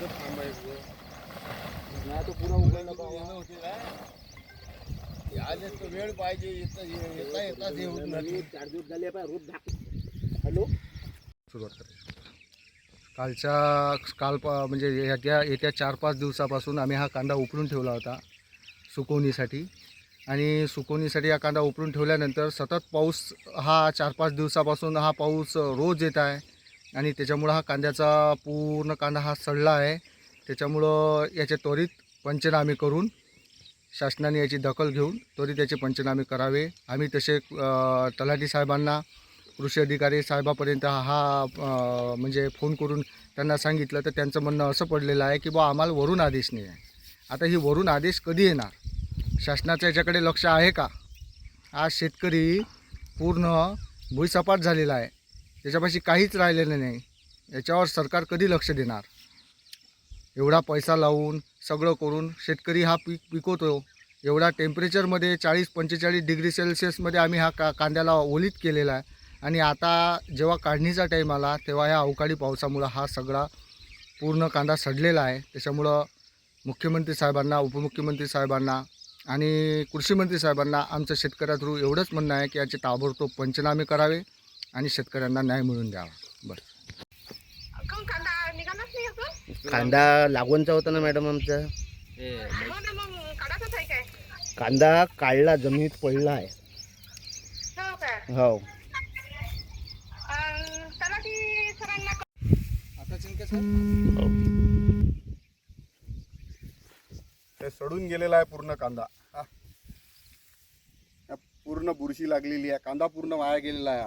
थांबायचं नाही तो उघडला वेळ पाहिजे येता येता येता चार दिवस झाले रोज धाक हॅलो सुरुवात कालच्या काल पा- म्हणजे येत्या येत्या चार पाच दिवसापासून आम्ही हा कांदा उपरून ठेवला होता सुकवणीसाठी. आणि सुकवणीसाठी हा कांदा उपरून ठेवल्यानंतर सतत पाऊस हा चार पाच दिवसापासून हा पाऊस रोज येत आहे. आणि त्याच्यामुळं हा कांद्याचा पूर्ण कांदा हा सडला आहे. त्याच्यामुळं याचे त्वरित पंचनामे करून शासनाने याची दखल घेऊन त्वरित याचे पंचनामे करावे. आम्ही तसे तलाठी साहेबांना कृषी अधिकारी साहेबापर्यंत हा म्हणजे फोन करून त्यांना सांगितलं तर त्यांचं म्हणणं असं पडलेलं आहे की बा आम्हाला वरून आदेश नाही आहे. आता ही वरून आदेश कधी येणार? शासनाचं याच्याकडे लक्ष आहे का? आज शेतकरी पूर्ण भुईसपाट झालेला आहे. त्याच्यापाशी काहीच राहिलेलं नाही. याच्यावर सरकार कधी लक्ष देणार? एवढा पैसा लावून सगळं करून शेतकरी हा पीक पिकवतो एवढा टेम्परेचरमध्ये चाळीस पंचेचाळीस डिग्री सेल्सिअसमध्ये आम्ही हा का कांद्याला ओलीत केलेला आहे. आणि आता जेव्हा काढणीचा टाईम आला तेव्हा ह्या अवकाळी पावसामुळं हा सगळा पूर्ण कांदा सडलेला आहे. त्याच्यामुळं मुख्यमंत्री साहेबांना उपमुख्यमंत्री साहेबांना आणि कृषीमंत्री साहेबांना आमचं शेतकऱ्या थ्रू एवढंच म्हणणं आहे की याचे ताबडतोब पंचनामे करावे. आणि शेतकऱ्यांना न्याय मिळवून द्यावा. बस. काऊन कांदा निघालाच नाही अजून? कांदा लागवणचा होता ना मॅडम आमचा. हो कांदा काढला जमिनीत पडला आहे. हो हो. ती हे सडून गेलेला आहे पूर्ण कांदा. हा. या पूर्ण बुरशी लागलेली आहे. कांदा पूर्ण वाया गेलेला आहे.